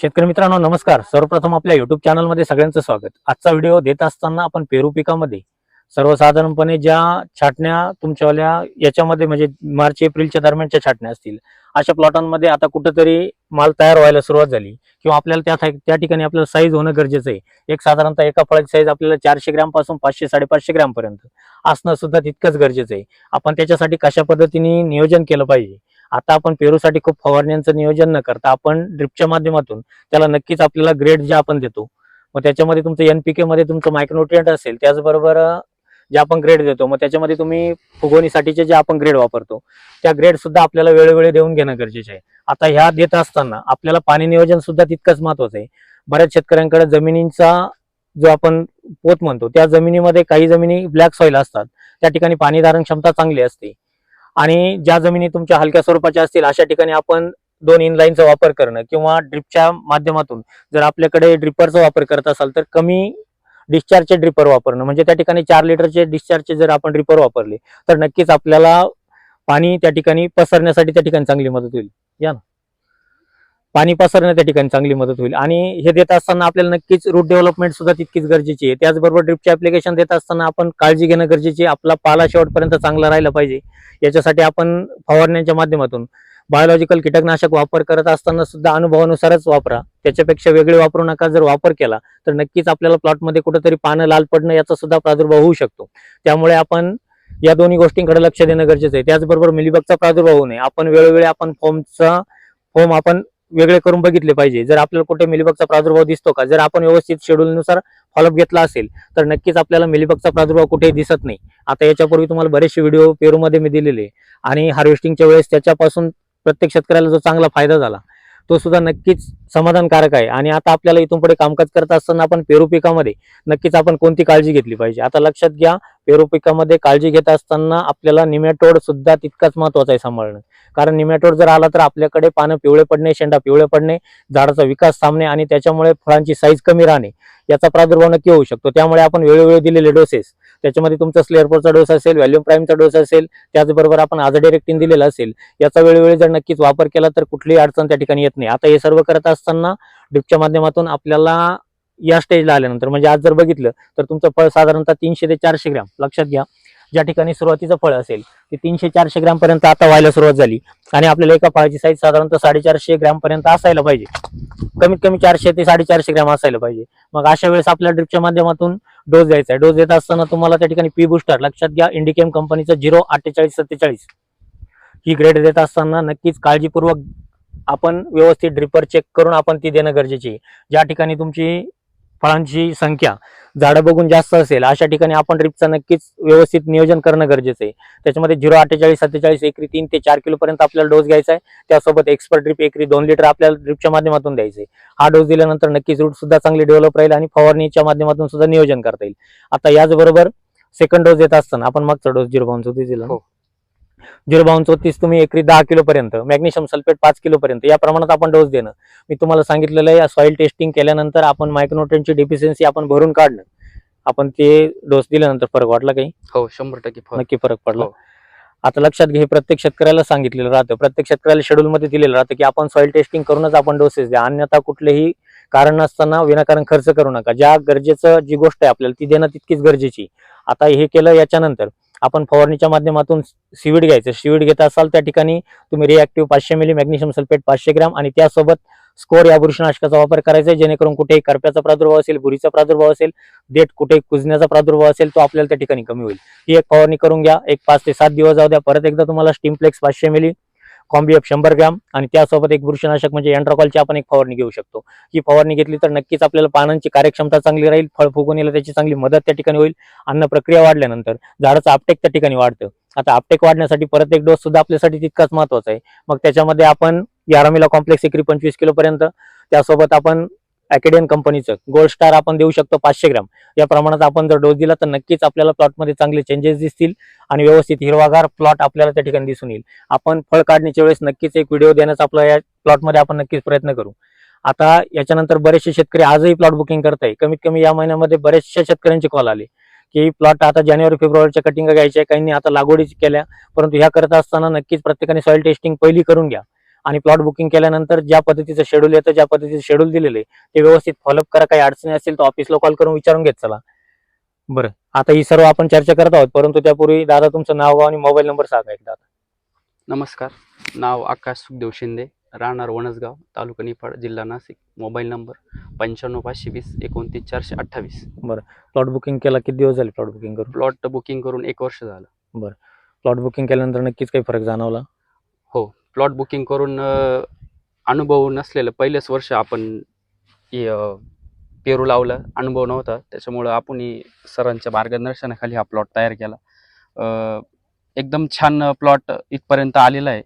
शेतकरी मित्रांनो नमस्कार. सर्वप्रथम आपल्या युट्यूब चॅनलमध्ये सगळ्यांचं स्वागत. आजचा व्हिडिओ देत असताना आपण पेरू पिकामध्ये सर्वसाधारणपणे ज्या छाटण्या तुमच्यावाल्या याच्यामध्ये म्हणजे मार्च एप्रिलच्या दरम्यानच्या छाटण्या असतील अशा प्लॉटांमध्ये आता कुठंतरी माल तयार व्हायला सुरुवात झाली. किंवा आपल्याला त्या त्या ठिकाणी आपल्याला साईज होणं गरजेचं आहे. एक साधारणतः एका फळाची साईज आपल्याला चारशे ग्रॅमपासून पाचशे साडेपाचशे ग्रॅम पर्यंत असणं सुद्धा तितकंच गरजेचं आहे. आपण त्याच्यासाठी कशा पद्धतीने नियोजन केलं पाहिजे? आता आपण पेरूसाठी खूप फवारण्यांचं नियोजन न करता आपण ड्रिपच्या माध्यमातून त्याला नक्कीच आपल्याला ग्रेड जे आपण देतो मग त्याच्यामध्ये तुमचं एनपीके मध्ये तुमचं मायक्रोन्युट्रियंट असेल त्याचबरोबर जे आपण ग्रेड देतो मग त्याच्यामध्ये तुम्ही फुगवणीसाठीचे जे आपण ग्रेड वापरतो त्या ग्रेड सुद्धा आपल्याला वेळोवेळी देऊन घेणं गरजेचं आहे. आता ह्या देत असताना आपल्याला पाणी नियोजन सुद्धा तितकंच महत्वाचं आहे. बऱ्याच शेतकऱ्यांकडे जमिनींचा जो आपण पोत म्हणतो त्या जमिनीमध्ये काही जमिनी ब्लॅक सॉइल असतात त्या ठिकाणी पाणी धारण क्षमता चांगली असते. आणि ज्या जमिनी तुमच्या हलक्या स्वरूपाच्या असतील अशा ठिकाणी आपण दोन इनलाईनचा वापर करणं किंवा ड्रिपच्या माध्यमातून जर आपल्याकडे ड्रिपरचा वापर करत असाल तर कमी डिस्चार्जचे ड्रिपर वापरणं. म्हणजे त्या ठिकाणी चार लिटरचे डिस्चार्जचे जर आपण ड्रिपर वापरले तर नक्कीच आपल्याला पाणी त्या ठिकाणी पसरण्यासाठी त्या ठिकाणी चांगली मदत होईल. या ना? पाणी पसरण्या त्या ठिकाणी चांगली मदत होईल. आणि हे देत असताना आपल्याला नक्कीच रूट डेव्हलपमेंट सुद्धा तितकीच गरजेची आहे. त्याचबरोबर ड्रिपचे ऍप्लिकेशन देत असताना आपण काळजी घेणं गरजेचे आपला पाला शेवटपर्यंत चांगला राहिला पाहिजे. याच्यासाठी आपण फवारण्यांच्या माध्यमातून बायोलॉजिकल कीटकनाशक वापर करत असताना सुद्धा अनुभवानुसारच वापरा. त्याच्यापेक्षा वेगळे वापरू नका. जर वापर केला तर नक्कीच आपल्याला प्लॉटमध्ये कुठंतरी पानं लाल पडणं याचा सुद्धा प्रादुर्भाव होऊ शकतो. त्यामुळे आपण या दोन्ही गोष्टींकडे लक्ष देणं गरजेचं आहे. त्याचबरोबर मिलीबगचा प्रादुर्भाव होऊ नये. आपण वेळोवेळी आपण फॉर्मचा फॉर्म आपण वेगळे करून बघितले पाहिजे. जर आपल्याला कुठे मिलीबगचा प्रादुर्भाव दिसतो का जर आपण व्यवस्थित शेड्यूलनुसार फॉलोअप घेतला असेल तर नक्कीच आपल्याला मिलीबगचा प्रादुर्भाव कुठेही दिसत नाही. आता याच्यापूर्वी तुम्हाला बरेचसे व्हिडिओ पेरूमध्ये मी दिलेले आणि हार्वेस्टिंगच्या वेळेस त्याच्यापासून प्रत्येक शेतकऱ्याला जो चांगला फायदा झाला तो सुद्धा नक्कीच समाधानकारक आहे. आणि आता आपल्याला इथून पुढे कामकाज करत असताना आपण पेरू पिकामध्ये नक्कीच आपण कोणती काळजी घेतली पाहिजे? आता लक्षात घ्या पेरू पिकामध्ये काळजी घेत असताना आपल्याला निमॅटोड सुद्धा तितकाच महत्त्वाचा आहे सांभाळणं. कारण निमॅटोड जर आला तर आपल्याकडे पानं पिवळे पडणे शेंडा पिवळे पडणे झाडाचा विकास थांबणे आणि त्याच्यामुळे फळांची साईज कमी राहणे याचा प्रादुर्भाव नक्की होऊ शकतो. त्यामुळे आपण वेळोवेळी दिलेले डोसेस त्याच्यामध्ये तुमचा स्लेअरपोरचा डोस असेल व्हॅल्युम प्राईमचा डोस असेल त्याचबरोबर आपण आज आझाडेरेक्टिन दिलेला असेल याचा वेळोवेळी जर नक्कीच वापर केला तर कुठलीही अडचण त्या ठिकाणी येत नाही. आता हे सर्व करत असताना ड्रिपच्या माध्यमातून आपल्याला या स्टेजला आल्यानंतर म्हणजे आज जर बघितलं तर तुमचं फळ साधारणतः तीनशे ते चारशे ग्रॅम. लक्षात घ्या. ज्या ठिकाणी सुरुवातीचं फळ असेल ते तीनशे चारशे ग्रॅम पर्यंत आता व्हायला सुरुवात झाली. आणि आपल्याला एका फळाची साईज साधारणतः साडेचारशे ग्रॅम पर्यंत असायला पाहिजे. कमीत कमी चारशे ते साडेचारशे ग्रॅम असायला पाहिजे. मग अशा वेळेस आपल्या ड्रिपच्या माध्यमातून डोस द्यायचा आहे. डोस देत असताना तुम्हाला त्या ठिकाणी पी बुस्टर लक्षात घ्या इंडिकेम कंपनीचं झिरो अठ्ठेचाळीस सत्तेचाळीस. ही ग्रेड देत असताना नक्कीच काळजीपूर्वक आपण व्यवस्थित ड्रिपर चेक करून आपण ती देणं गरजेची आहे. ज्या ठिकाणी तुमची फळांची संख्या झाडं बघून जास्त असेल अशा ठिकाणी आपण ड्रिपचं नक्कीच व्यवस्थित नियोजन करणं गरजेचं आहे. त्याच्यामध्ये झिरो अठ्ठेचाळीस सत्तेचाळीस एकरी तीन ते चार किलोपर्यंत आपल्याला डोस घ्यायचा आहे. त्यासोबत एक्सपर्ट ड्रिप एकरी दोन लिटर आपल्याला ड्रिपच्या माध्यमातून द्यायचे हा डोस दिल्यानंतर नक्कीच रूट सुद्धा चांगली डेव्हलप राहील आणि फवारणीच्या माध्यमातून सुद्धा नियोजन करता येईल. आता याचबरोबर सेकंड डोस देत असताना आपण मागचा डोस झिरो पॉईंट चौतीस दिला हो. झिरो बावन चौतीस तुम्ही एकरी दहा किलो पर्यंत मॅग्नेशियम सल्फेट पाच किलो पर्यंत या प्रमाणात आपण डोस देणं. मी तुम्हाला सांगितलेलं आहे सॉइल टेस्टिंग केल्यानंतर आपण मायक्रोन्युट्रियनची डिफिशियन्सी आपण भरून काढणं. आपण ते डोस दिल्यानंतर फरक वाटला काही? हो शंभर टक्के फरक. नक्की फरक पडला. हो. आता लक्षात घे प्रत्येक शेतकऱ्याला सांगितलेलं राहतं. प्रत्येक शेतकऱ्याला शेड्यूल मध्ये दिलेलं राहतं की आपण सॉइल टेस्टिंग करूनच आपण डोसेस द्या. अन्यथा कुठलेही कारण नसताना विनाकारण खर्च करू नका. ज्या गरजेचं जी गोष्ट आहे आपल्याला ती देणं तितकीच गरजेची. आता हे केलं याच्यानंतर आपण फवारणीच्या माध्यमातून सिविड घ्यायचं. सिविड घेत असाल त्या ठिकाणी तुम्ही रिॲक्टिव्ह पाचशे मिली मॅग्नेशियम सल्फेट पाचशे ग्रॅम आणि त्यासोबत स्कोर या बुरशीनाशकाचा वापर करायचा आहे. जेणेकरून कुठेही करप्याचा प्रादुर्भाव असेल बुरीचा प्रादुर्भाव असेल देठ कुठे कुजण्याचा प्रादुर्भाव असेल तो आपल्याला त्या ठिकाणी कमी होईल. ही एक फवारणी करून घ्या. एक पाच ते सात दिवस जाऊ द्या. परत एकदा तुम्हाला स्टीमप्लेक्स पाचशे मिली कॉम्बिएफ शंभर ग्राम आणि त्यासोबत एक बुरशीनाशक म्हणजे एन्ट्रॉकॉलची आपण एक फवारणी घेऊ शकतो. ही फवारणी घेतली तर नक्कीच आपल्याला पानांची कार्यक्षमता चांगली राहील फळ फुगवणीला त्याची चांगली मदत त्या ठिकाणी होईल अन्न प्रक्रिया वाढल्यानंतर झाडाचं आपटेक त्या ठिकाणी वाढतं. आता आपटेक वाढण्यासाठी परत एक डोस सुद्धा आपल्यासाठी तितकाच महत्त्वाचा आहे. मग त्याच्यामध्ये आपण यारामिला कॉम्प्लेक्स एकरी पंचवीस किलोपर्यंत त्यासोबत आपण अकॅडियन कंपनीचं गोल्ड स्टार आपण देऊ शकतो पाचशे ग्रॅम. या प्रमाणात आपण जर डोस दिला तर नक्कीच आपल्याला प्लॉटमध्ये चांगले चेंजेस दिसतील आणि व्यवस्थित हिरवागार प्लॉट आपल्याला त्या ठिकाणी दिसून येईल. आपण फळ काढण्याच्या वेळेस नक्कीच एक व्हिडिओ देण्याचा आपला या प्लॉटमध्ये आपण नक्कीच प्रयत्न करू. आता याच्यानंतर बरेचसे शेतकरी आजही प्लॉट बुकिंग करत आहे कमीत कमी या महिन्यामध्ये बरेचशा शेतकऱ्यांचे कॉल आले. की प्लॉट आता जानेवारी फेब्रुवारीच्या कटिंग घ्यायच्या काहींनी आता लागवडीच केल्या. परंतु ह्या करत असताना नक्कीच प्रत्येकाने सॉइल टेस्टिंग पहिली करून घ्या. आणि प्लॉट बुकिंग केल्यानंतर ज्या पद्धतीचं शेड्यूल येतं ज्या पद्धतीचं शेड्यूल दिलेलं आहे ते व्यवस्थित फॉलोअप करा. काही अडचणी असतील तर ऑफिसला कॉल करून विचारून घेत चला. बरं. आता ही सर्व आपण चर्चा करत आहोत परंतु त्यापूर्वी दादा तुमचं नाव आणि मोबाईल नंबर सांगा एकदा. नमस्कार. नाव आकाश सुखदेव शिंदे राहणार वणसगाव तालुका निफाड जिल्हा नाशिक. मोबाईल नंबर पंच्याण्णव पाचशे वीस एकोणतीस चारशे अठ्ठावीस. प्लॉट बुकिंग केला किती दिवस झाले प्लॉट बुकिंग करून? प्लॉट बुकिंग करून एक वर्ष झालं. प्लॉट बुकिंग केल्यानंतर नक्कीच काही फरक जाणवला? प्लॉट बुकिंग करून अनुभव नसलेलं पहिलेच वर्ष आपण पेरू लावलं. अनुभव नव्हता. त्याच्यामुळं आपणही सरांच्या मार्गदर्शनाखाली हा प्लॉट तयार केला. एकदम छान प्लॉट इथपर्यंत आलेला आहे.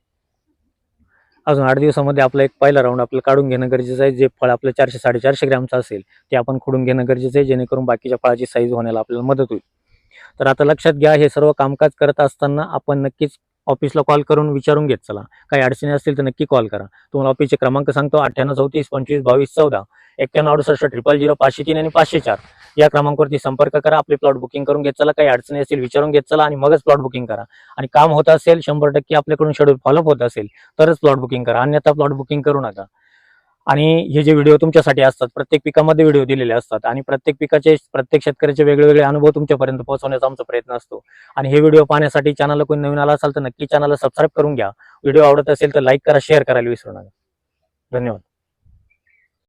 अजून आठ दिवसामध्ये आपला एक पहिला राऊंड आपल्याला काढून घेणं गरजेचं आहे. जे फळ आपलं चारशे साडेचारशे ग्रॅमचं असेल ते आपण खोडून घेणं गरजेचं आहे. जेणेकरून बाकीच्या फळाची साईज होण्याला आपल्याला मदत होईल. तर आता लक्षात घ्या हे सर्व कामकाज करत असताना आपण नक्कीच ऑफिसला कॉल करून विचारून घेत चला. काही अडचणी असतील तर नक्की कॉल करा. तुम्हाला ऑफिसचे क्रमांक सांगतो अठ्ठ्याण्णव चौतीस पंचवीस बावीस चौदा एक्क्याण्णव अडुसष्ट ट्रिपल झिरो पाचशे तीन आणि पाचशे चार. या क्रमांकावरती संपर्क करा आपले प्लॉट बुकिंग करून घेत चला. काही अडचणी असतील विचारून घेत चला आणि मगच प्लॉट बुकिंग करा. आणि काम होत असेल शंभर टक्के आपल्याकडून शेड्यूल फॉलोअप होत असेल तरच प्लॉट बुकिंग करा. अन्यथा प्लॉट बुकिंग करू नका. आणि हे जे व्हिडिओ तुमच्यासाठी असतात प्रत्येक पिकामध्ये व्हिडिओ दिलेले असतात आणि प्रत्येक पिकाचे प्रत्येक शेतकऱ्याचे वेगवेगळे अनुभव तुमच्यापर्यंत पोहोचवण्याचा आमचा प्रयत्न असतो. आणि हे व्हिडिओ पाहण्यासाठी चॅनलला कोणी नवीन आला असाल तर नक्की चॅनलला सबस्क्राईब करून घ्या. व्हिडिओ आवडत असेल तर लाईक करा शेअर करायला विसरू नका. धन्यवाद.